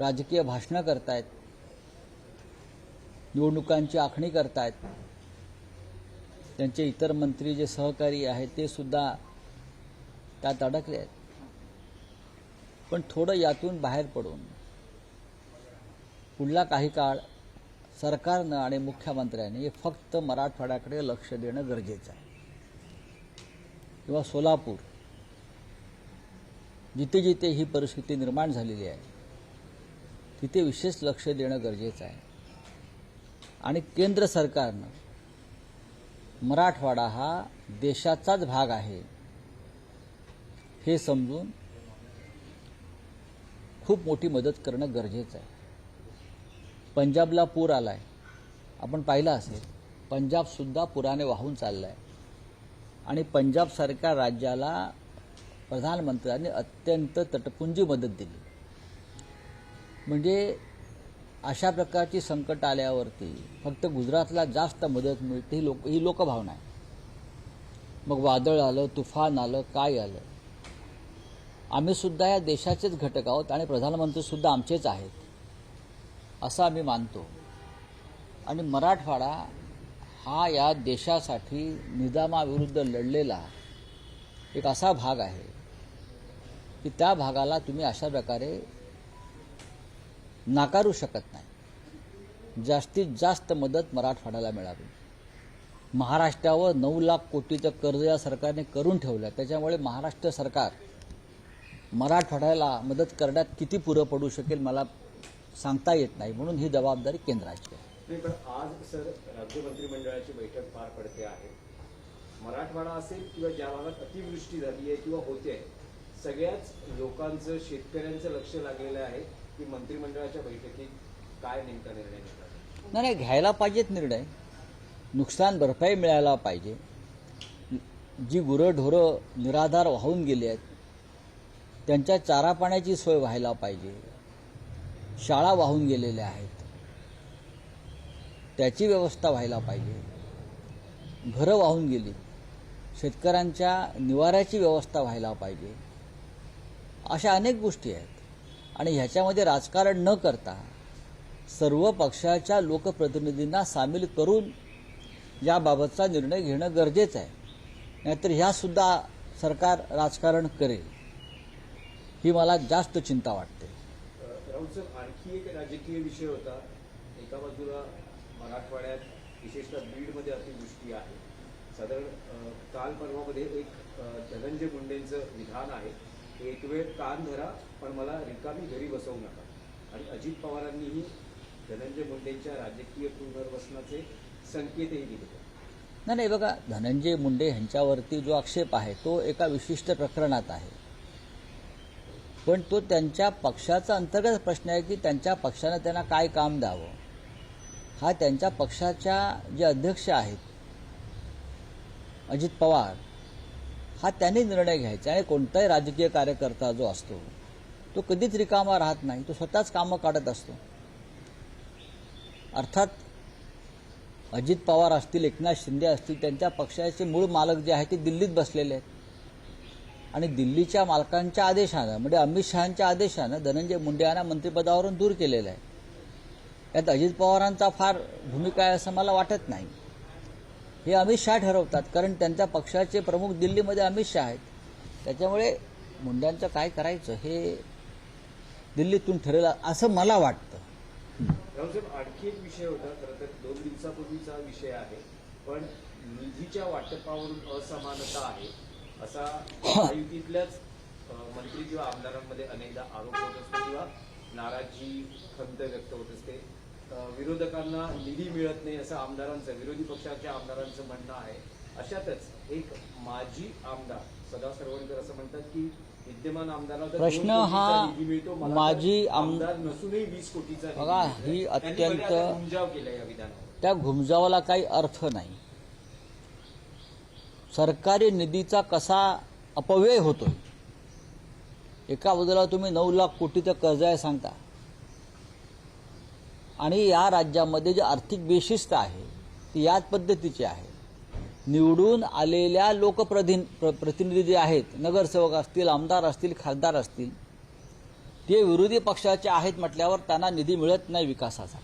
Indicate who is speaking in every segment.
Speaker 1: राजकीय भाषणं करतायत. निवडणुकांची आखणी करतायत. त्यांचे इतर मंत्री जे सहकारी आहेत ते सुद्धा त्यात अडकले आहेत. पण थोडं यातून बाहेर पडून पुढला काही काळ सरकारनं आणि मुख्यमंत्र्यांनी फक्त मराठवाड्याकडे लक्ष देणं गरजेचं आहे. किंवा सोलापूर जिथे जिथे ही परिस्थिती निर्माण झालेली आहे तिथे विशेष लक्ष देणं गरजेचं आहे. आणि केंद्र सरकारनं मराठवाडा हा देशाचाच भाग आहे. हे समजून खूप मोठी मदत करणं गरजेचं आहे. पंजाबला पूर आलाय. आपण पाहिलं असेल पंजाबसुद्धा पुराने वाहून चाललाय. आहे आणि पंजाबसारख्या राज्याला प्रधानमंत्र्यांनी अत्यंत तटपुंजी मदत दिली. म्हणजे अशा प्रकारची संकट आल्यावरती फक्त गुजरातला जास्त मदत मिळते ही लोक ही लोकभावना आहे. मग वादळ आलं तुफान आलं काय आलं? आम्ही सुद्धा या देशाचेच घटक आहोत आणि प्रधानमंत्री सुद्धा आमचेच आहेत असं आम्ही मानतो. आणि मराठवाडा हा या देशासाठी निजामाविरुद्ध लढलेला एक असा भाग आहे की त्या भागाला तुम्ही अशा प्रकारे नाकारू शकत नाही. जास्तीत जास्त मदत मराठवाड्याला मिळावी. महाराष्ट्रावर नऊ लाख कोटीचं कर्ज या सरकारने करून ठेवलं. त्याच्यामुळे महाराष्ट्र सरकार मराठवाड्याला मदत करण्यात किती पुरं पडू शकेल मला सांगता येत नाही. म्हणून ही जबाबदारी केंद्राची आहे.
Speaker 2: पण आज सर राज्य मंत्रिमंडळाची बैठक पार पडते आहे. मराठवाडा असेल किंवा ज्या भागात अतिवृष्टी झाली आहे किंवा होते आहे सगळ्याच लोकांचं शेतकऱ्यांचं लक्ष लागलेलं आहे. की मंत्रिमंडळाच्या बैठकीत काय नेमका निर्णय घेतला
Speaker 1: नाही नाही घ्यायला पाहिजेत निर्णय. नुकसान भरपाई मिळायला पाहिजे. जी गुरंढोरं निराधार वाहून गेली आहेत त्यांच्या चारा पाण्याची सोय व्हायला पाहिजे. शाळा वाहून गेलेल्या आहेत. त्याची व्यवस्था व्हायला पाहिजे. घरं वाहून गेली. शेतकऱ्यांच्या निवाऱ्याची व्यवस्था व्हायला पाहिजे. अशा अनेक गोष्टी आहेत. आणि ह्याच्यामध्ये राजकारण न करता सर्व पक्षाच्या लोकप्रतिनिधींना सामील करून याबाबतचा निर्णय घेणं गरजेचं आहे. नाहीतर ह्यासुद्धा सरकार राजकारण करेल. ही मला जास्त चिंता वाटते.
Speaker 2: आणखी एक राजकीय विषय होता. एका बाजूला मराठवाड्यात विशेषतः बीडमध्ये अतिवृष्टी आहे. साधारण काल परवामध्ये एक धनंजय मुंडेंचं विधान आहे. एक वेळ कान धरा पण मला रिकामी घरी बसवू नका. आणि अजित पवारांनीही धनंजय मुंडेंच्या राजकीय पुनर्वसनाचे संकेतही दिले.
Speaker 1: नाही नाही बघा धनंजय मुंडे यांच्यावरती जो आक्षेप आहे तो एका विशिष्ट प्रकरणात आहे. पण तो त्यांच्या पक्षाचा अंतर्गत प्रश्न आहे की त्यांच्या पक्षानं त्यांना काय काम द्यावं? हा त्यांच्या पक्षाच्या जे अध्यक्ष आहेत अजित पवार हा त्याने निर्णय घ्यायचा आणि कोणताही राजकीय कार्यकर्ता जो असतो तो कधीच रिकामा राहत नाही. तो स्वतःच कामं काढत असतो. अर्थात अजित पवार असतील एकनाथ शिंदे असतील त्यांच्या पक्षाचे मूळ मालक जे आहेत ते दिल्लीत बसलेले आहेत. आणि दिल्लीच्या मालकांच्या आदेशानं म्हणजे अमित शहाच्या आदेशानं धनंजय मुंडे यांना मंत्रिपदावरून दूर केलेलं आहे. यात अजित पवारांचा फार भूमिका आहे असं मला वाटत नाही. हे अमित शहा ठरवतात कारण त्यांच्या पक्षाचे प्रमुख दिल्लीमध्ये अमित शहा आहेत. त्याच्यामुळे मुंड्यांचं काय करायचं हे दिल्लीतून ठरेल असं मला वाटतं.
Speaker 2: रावसाहेब आणखी एक विषय होता खरं तर दोन दिवसापूर्वीचा विषय आहे पण निधीच्या वाटपावरून असमानता आहे असा महायुतीतल्याच मंत्री किंवा आमदारांमध्ये अनेकदा आरोप होत असतो किंवा नाराजी खंत व्यक्त होत असते. विरोधकांना निधी मिळत नाही असं आमदारांचं विरोधी पक्षाच्या आमदारांचं म्हणणं आहे. अशातच एक माजी आमदार सदा सरवणकर असं म्हणतात की विद्यमान आमदाराला
Speaker 1: प्रश्न हा माजी आम-
Speaker 2: आमदार नसूनही वीस कोटीचा
Speaker 1: बघा. ही अत्यंत-
Speaker 2: घुमजाव केला या विधानावर.
Speaker 1: त्या घुमजावाला काही अर्थ नाही. सरकारी निधीचा कसा अपव्यय होतोय? एका बाजूला तुम्ही नऊ लाख कोटीचं कर्ज आहे सांगता. आणि या राज्यामध्ये जी आर्थिक बेशिस्त आहे ती याच पद्धतीची आहे. निवडून आलेल्या लोकप्रतिन प्र- प्रतिनिधी जे आहेत नगरसेवक असतील आमदार असतील खासदार असतील ते विरोधी पक्षाचे आहेत म्हटल्यावर त्यांना निधी मिळत नाही विकासाचा.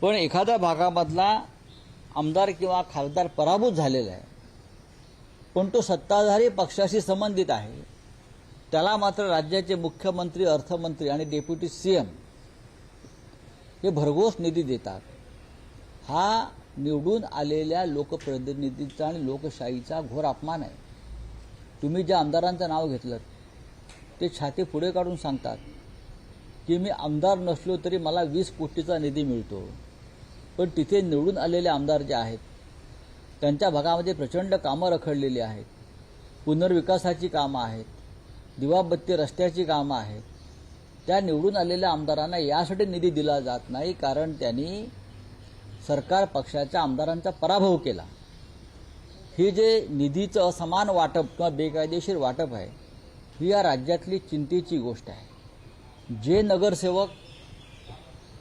Speaker 1: पण एखाद्या भागामधला आमदार किंवा खासदार पराभूत झालेला आहे पण तो सत्ताधारी पक्षाशी संबंधित आहे त्याला मात्र राज्याचे मुख्यमंत्री अर्थमंत्री आणि डेप्युटी सी एम हे भरघोस निधी देतात. हा निवडून आलेल्या लोकप्रतिनिधीचा आणि लोकशाहीचा घोर अपमान आहे. तुम्ही ज्या आमदारांचं नाव घेतलं ते छाती पुढे काढून सांगतात की मी आमदार नसलो तरी मला वीस कोटीचा निधी मिळतो. पण तिथे निवडून आलेले आमदार जे आहेत त्यांच्या भागामध्ये प्रचंड कामं रखडलेली आहेत. पुनर्विकासाची कामं आहेत. दिवाबत्ती रस्त्याची कामं आहेत. त्या निवडून आलेल्या आमदारांना यासाठी निधी दिला जात नाही कारण त्यांनी सरकार पक्षाच्या आमदारांचा पराभव केला. हे जे निधीचं असमान वाटप किंवा बेकायदेशीर वाटप आहे ही या राज्यातली चिंतेची गोष्ट आहे. जे नगरसेवक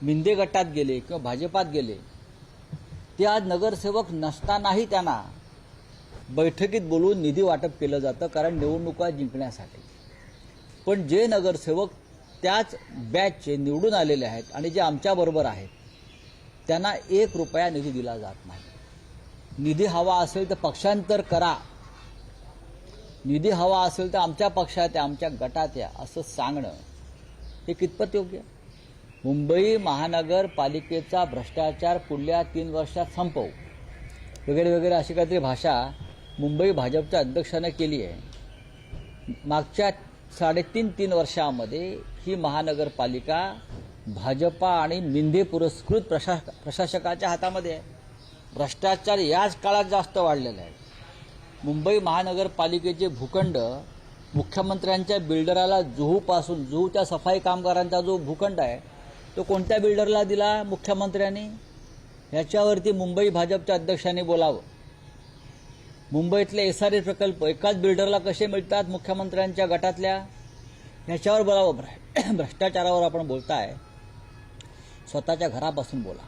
Speaker 1: मिंदे गटात गेले किंवा भाजपात गेले ते आज नगरसेवक नसतानाही त्यांना बैठकीत बोलवून निधी वाटप केलं जातं कारण निवडणुका जिंकण्यासाठी. पण जे नगरसेवक त्याच बॅचचे निवडून आलेले आहेत आणि जे आमच्याबरोबर आहेत त्यांना एक रुपया निधी दिला जात नाही. निधी हवा असेल तर पक्षांतर करा. निधी हवा असेल तर आमच्या पक्षात या आमच्या गटात या असं सांगणं हे कितपत योग्य? आहे? मुंबई महानगरपालिकेचा भ्रष्टाचार पुढल्या तीन वर्षात संपव. वगैरे वगैरे अशी काहीतरी भाषा मुंबई भाजपच्या अध्यक्षानं केली आहे. मागच्या साडेतीन तीन वर्षामध्ये ही महानगरपालिका भाजपा आणि मिंधे पुरस्कृत प्रशा प्रशासकाच्या हातामध्ये आहे. भ्रष्टाचार याच काळात जास्त वाढलेला आहे. मुंबई महानगरपालिकेचे भूखंड मुख्यमंत्र्यांच्या बिल्डराला जुहूपासून जुहू त्या सफाई कामगारांचा जो भूखंड आहे तो कोणत्या बिल्डरला दिला मुख्यमंत्र्यांनी? ह्याच्यावरती मुंबई भाजपच्या अध्यक्षांनी बोलावं. मुंबईतले एसआरए प्रकल्प एकाच बिल्डरला कसे मिळतात मुख्यमंत्र्यांच्या गटातल्या? ह्याच्यावर बोलावं भ्र- भ्रष्टाचारावर आपण बोलताय. स्वतःच्या घरापासून बोला.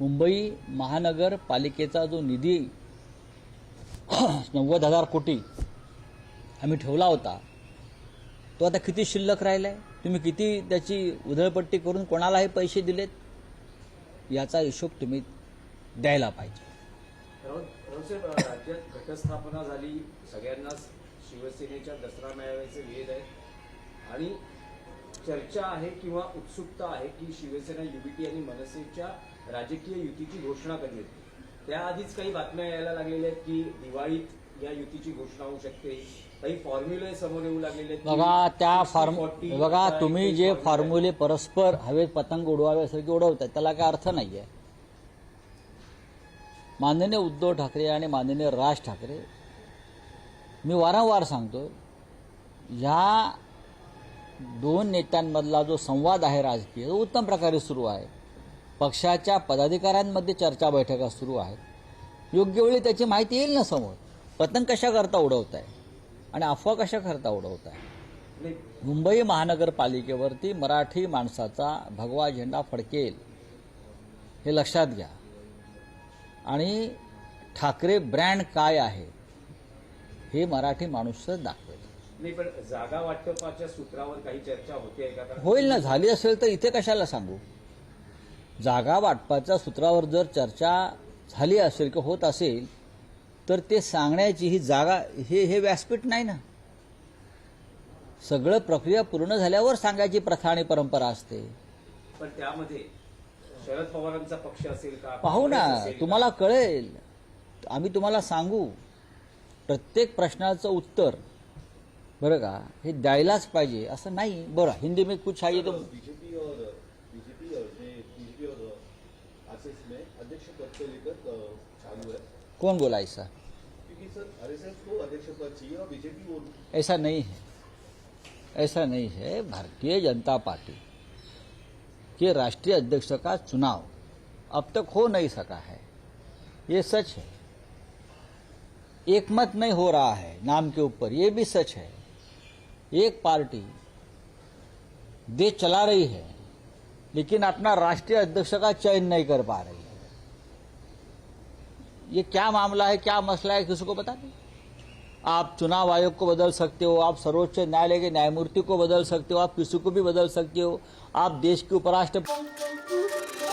Speaker 1: मुंबई महानगरपालिकेचा जो निधी नव्वद हजार कोटी आम्ही ठेवला होता तो आता किती शिल्लक राहिलाय? तुम्ही किती त्याची उधळपट्टी करून कोणालाही पैसे दिलेत? याचा हिशोब तुम्ही द्यायला पाहिजे.
Speaker 2: राज्यात घटस्थापना झाली सगळ्यांनाच शिवसेनेच्या दसरा मेळाव्याचे वेध आहे आणि चर्चा आहे किंवा उत्सुकता आहे की शिवसेना युबीटी आणि मनसेच्या राजकीय युतीची घोषणा कधी होते त्याआधीच काही बातम्या यायला लागलेल्या आहेत की दिवाळीत या युतीची घोषणा होऊ शकते. काही फॉर्म्युले समोर येऊ लागलेले आहेत
Speaker 1: बघा त्या फॉर्म
Speaker 2: 60-40
Speaker 1: बघा तुम्ही जे फॉर्म्युले परस्पर हवेत पतंग उडवाव्यासारखे उडवतात त्याला काय अर्थ नाहीये. माननीय उद्धव ठाकरे आणि माननीय राज ठाकरे मी वारंवार सांगतो ह्या दोन नेत्यांमधला जो संवाद आहे राजकीय तो उत्तम प्रकारे सुरू आहे. पक्षाच्या पदाधिकाऱ्यांमध्ये चर्चा बैठका सुरू आहेत. योग्य वेळी त्याची माहिती येईल ना समोर. पतंग कशा करता उडवत आहे आणि अफवा कशा करता उडवत आहे मुंबई महानगरपालिकेवरती मराठी माणसाचा भगवा झेंडा फडकेल हे लक्षात घ्या. आणि ठाकरे ब्रँड काय आहे हे मराठी माणूसच दाखवेल.
Speaker 2: नाही पण जागा वाटपाच्या सूत्रावर काही चर्चा होते का?
Speaker 1: होईल ना झाली असेल तर इथे कशाला सांगू? जागा वाटपाच्या सूत्रावर जर चर्चा झाली असेल किंवा होत असेल तर ते सांगण्याची ही जागा हे हे व्यासपीठ नाही ना. सगळं प्रक्रिया पूर्ण झाल्यावर सांगायची प्रथा आणि परंपरा असते.
Speaker 2: पण त्यामध्ये शरद पवारांचा पक्ष असेल का?
Speaker 1: पाहू ना? तुम्हाला कळेल. आम्ही तुम्हाला सांगू. प्रत्येक प्रश्नाचं उत्तर. बरं का? हे द्यायलाच पाहिजे. असं नाही. बरं हिंदी में कुछ आहे तो
Speaker 3: बीजेपी और बीजेपी और जे बीजेपी और आरएसएस में अध्यक्ष पद को लेकर अ, चालू है।
Speaker 1: कौन बोला ऐसा?
Speaker 3: क्योंकि सर आरएसएस को अध्यक्ष पद चाहिए और बीजेपी वो
Speaker 1: ऐसा नहीं है। ऐसा नहीं है। भारतीय जनता पार्टी। के राष्ट्रीय अध्यक्ष का चुनाव अब तक हो नहीं सका है। ये सच है। एक मत नहीं हो रहा है नाम के ऊपर, ये भी सच है। एक पार्टी देश चला रही है, लेकिन अपना राष्ट्रीय अध्यक्ष का चयन नहीं कर पा रही है। ये क्या मामला है, क्या मसला है, किसी को बता दें आप चुनाव आयोग को बदल सकते हो आप सर्वोच्च न्यायालय के न्यायमूर्ति को बदल सकते हो आप किसी को भी बदल सकते हो आप देश के उपराष्ट्रपति